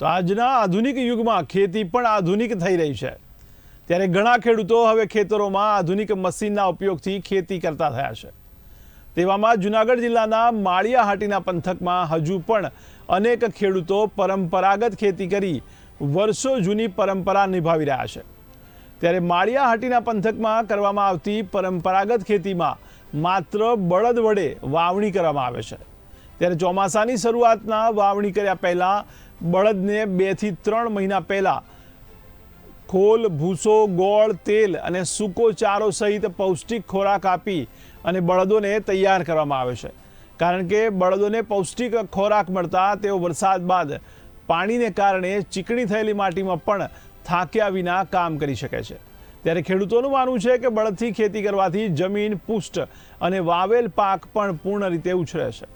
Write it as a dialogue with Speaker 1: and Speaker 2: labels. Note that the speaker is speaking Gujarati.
Speaker 1: તો આજના આધુનિક યુગમાં ખેતી પણ આધુનિક થઈ રહી છે. ત્યારે ઘણા ખેડૂતો હવે ખેતરોમાં આધુનિક મશીનના ઉપયોગથી ખેતી કરતા થયા છે. તેવામાં જુનાગઢ જિલ્લાના માળિયાહાટીના પંથકમાં હજુ પણ અનેક ખેડૂતો પરંપરાગત ખેતી કરી વર્ષો જૂની પરંપરા નિભાવી રહ્યા છે. ત્યારે માળિયાહાટીના પંથકમાં કરવામાં આવતી પરંપરાગત ખેતીમાં માત્ર બળદ વડે વાવણી કરવામાં આવે છે. ત્યારે ચોમાસાની શરૂઆતના વાવણી કર્યા પહેલાં બળદને બેથી ત્રણ મહિના પહેલાં ખોલ, ભૂસો, ગોળ, તેલ અને સૂકો ચારો સહિત પૌષ્ટિક ખોરાક આપી અને બળદોને તૈયાર કરવામાં આવે છે. કારણ કે બળદોને પૌષ્ટિક ખોરાક મળતા તેઓ વરસાદ બાદ પાણીને કારણે ચીકણી થયેલી માટીમાં પણ થાક્યા વિના કામ કરી શકે છે. ત્યારે ખેડૂતોનું માનવું છે કે બળદથી ખેતી કરવાથી જમીન પુષ્ટ અને વાવેલ પાક પણ પૂર્ણ રીતે ઉછરે છે.